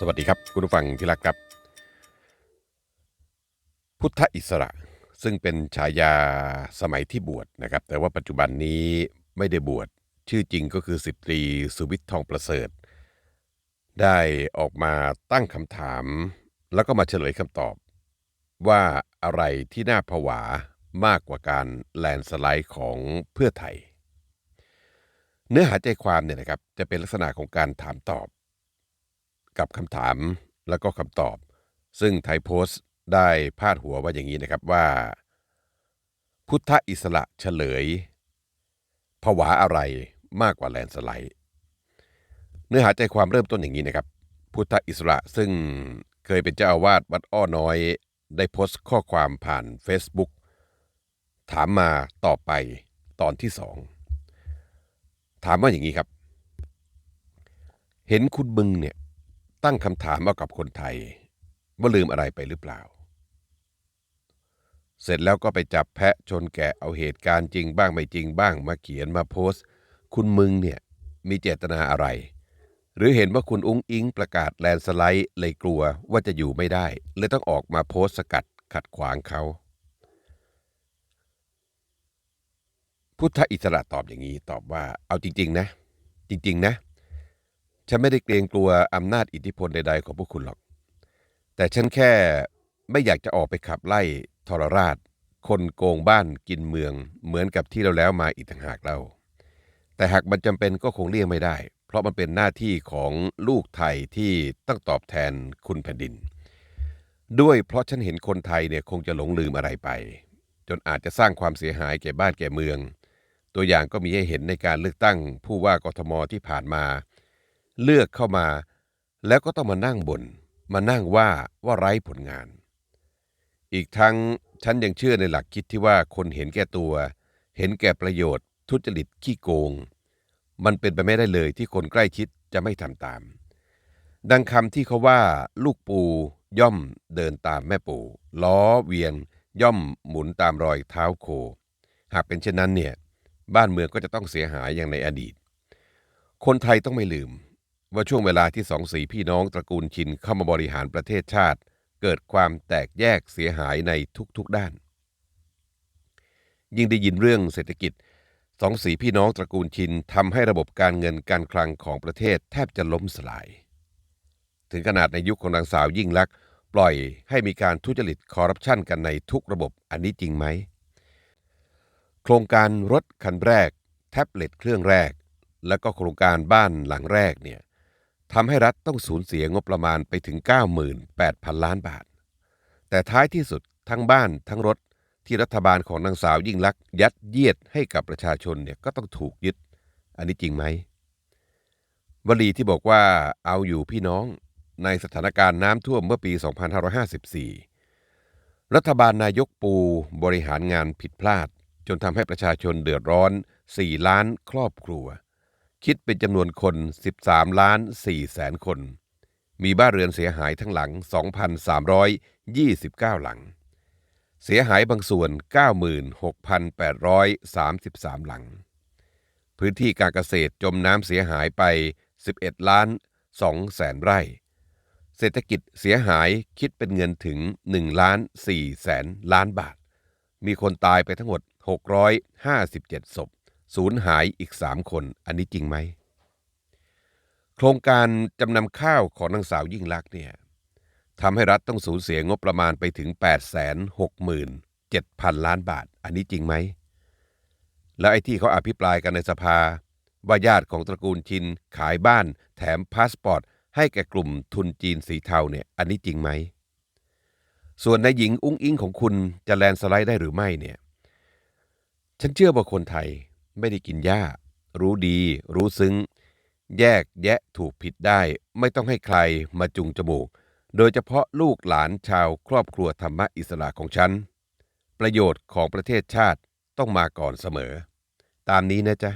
สวัสดีครับ คุณผู้ฟังที่รักครับ พุทธอิสระซึ่งเป็นฉายาสมัยที่บวชนะครับ แต่ว่าปัจจุบันนี้ไม่ได้บวชชื่อจริงก็คือสิบตรีสุวิทย์ทองประเสริฐ ได้ออกมาตั้งคำถาม แล้วก็มาเฉลยคำตอบ ว่าอะไรที่น่าผวามากกว่าการแลนสไลด์ของเพื่อไทย เนื้อหาใจความเนี่ยนะครับจะเป็นลักษณะของการถามตอบ กับคำถามแล้วก็คำตอบ ซึ่งไทยโพสต์ได้พาดหัวว่าอย่างนี้นะครับว่า พุทธอิสระเฉลยผวาอะไรมากกว่าแลนสไลด์เนื้อหาใจความเริ่มต้นอย่างนี้นะครับ พุทธอิสระซึ่งเคยเป็นเจ้าอาวาสวัดอ้อน้อย ได้โพสต์ข้อความผ่าน Facebook ถามมาต่อไปตอนที่สองถามว่าอย่างนี้ครับ เห็นคุณบึงเนี่ย ตั้งคำถามเอากับคนไทย ว่าลืมอะไรไปหรือเปล่า เสร็จแล้วก็ไปจับแพะชนแกะเอาเหตุการณ์จริงบ้างไม่จริงบ้างมาเขียนมาโพสต์ คุณมึงเนี่ยมีเจตนาอะไร หรือเห็นว่าคุณอุ้งอิงประกาศแลนสไลด์เลยกลัวว่าจะอยู่ไม่ได้เลยต้องออกมาโพสต์สกัดขัดขวางเขา พุทธอิสระตอบอย่างนี้ตอบว่าเอาจริง ๆ นะ จริง ๆ นะ ฉันไม่ได้เกรงกลัวอำนาจอิทธิพลใด ๆ ของพวกคุณหรอก แต่ฉันแค่ไม่อยากจะออกไปขับไล่ทรราช คนโกงบ้านกินเมือง เหมือนกับที่เราแล้วมาอีกต่างหากเราแต่หากมันจำเป็นก็คงเลี่ยงไม่ได้ เพราะมันเป็นหน้าที่ของลูกไทยที่ต้องตอบแทนคุณแผ่นดิน ด้วยเพราะฉันเห็นคนไทยเนี่ยคงจะหลงลืมอะไรไป จนอาจจะสร้างความเสียหายแก่บ้านแก่เมือง ตัวอย่างก็มีให้เห็นในการเลือกตั้งผู้ว่ากทมที่ผ่านมา เลือกเข้ามา แล้วก็ต้องมานั่งบน่นมานั่งว่าว่าไร้ผลงาน อีกทั้งฉันยังเชื่อในหลักคิดที่ว่าคนเห็นแก่ตัว เห็นแก่ประโยชน์ ทุจริตขี้โกง มันเป็นไปไม่ได้เลยที่คนใกล้ชิดจะไม่ทำตาม ดังคำที่เขาว่าลูกปูย่อมเดินตามแม่ปูล้อเวียนย่อมหมุนตามรอยเท้าโค หากเป็นเช่นนั้นเนี่ยบ้านเมืองก็จะต้องเสียหายอย่างในอดีต คนไทยต้องไม่ลืม ว่าช่วงเวลาที่สองสีพี่น้องตระกูลชินเข้ามาบริหารประเทศชาติ เกิดความแตกแยกเสียหายในทุกๆด้าน ยิ่งได้ยินเรื่องเศรษฐกิจสองสีพี่น้องตระกูลชินทำให้ระบบการเงินการคลังของประเทศแทบจะล้มสลาย ถึงขนาดในยุคของนางสาวยิ่งลักษณ์ปล่อยให้มีการทุจริตคอร์รัปชันกันในทุกระบบอันนี้จริงไหม โครงการรถคันแรก แท็บเล็ตเครื่องแรก และก็โครงการบ้านหลังแรกเนี่ย ทำให้รัฐต้องสูญเสียงบประมาณไปถึง 98,000 ล้านบาท แต่ท้ายที่สุดทั้งบ้านทั้งรถที่รัฐบาลของนางสาวยิ่งลักษณ์ยัดเยียดให้กับประชาชนเนี่ยก็ต้องถูกยึด อันนี้จริงไหมวลีที่บอกว่าเอาอยู่พี่น้องในสถานการณ์น้ำท่วมเมื่อปี 2554 รัฐบาลนายกปูบริหารงานผิดพลาด จนทำให้ประชาชนเดือดร้อน 4 ล้านครอบครัว คิดเป็นจำนวนคน 13 ล้าน4แสนคน มีบ้านเรือนเสียหายทั้งหลัง 2,329 หลัง เสียหายบางส่วน 96,833 หลัง พื้นที่การเกษตรจมน้ำเสียหายไป 11 ล้าน2แสนไร่ เศรษฐกิจเสียหายคิดเป็นเงินถึง1ล้าน4แสนล้านบาท มีคนตายไปทั้งหมด 657 ศพ สูญหายอีก3คน อันนี้จริงไหม โครงการจำนำข้าวของนางสาวยิ่งลักษณ์เนี่ยทำให้รัฐต้องสูญเสียงบประมาณไปถึง 867,000 ล้านบาท อันนี้จริงไหม แล้วไอ้ที่เขาอภิปรายกันในสภา ว่าญาติของตระกูลชินขายบ้านแถมพาสปอร์ต ให้แก่กลุ่มทุนจีนสีเทาเนี่ยอันนี้จริงไหม ส่วนนายหญิงอุ้งอิงของคุณจะแลนสไลด์ได้หรือไม่เนี่ย ฉันเชื่อว่าคนไทย ไม่ได้กินหญ้า รู้ดี รู้ซึ้ง แยกแยะถูกผิดได้ ไม่ต้องให้ใครมาจุงจมูก โดยเฉพาะลูกหลานชาวครอบครัวธรรมะอิสระของฉัน ประโยชน์ของประเทศชาติต้องมาก่อนเสมอ ตามนี้นะจ๊ะ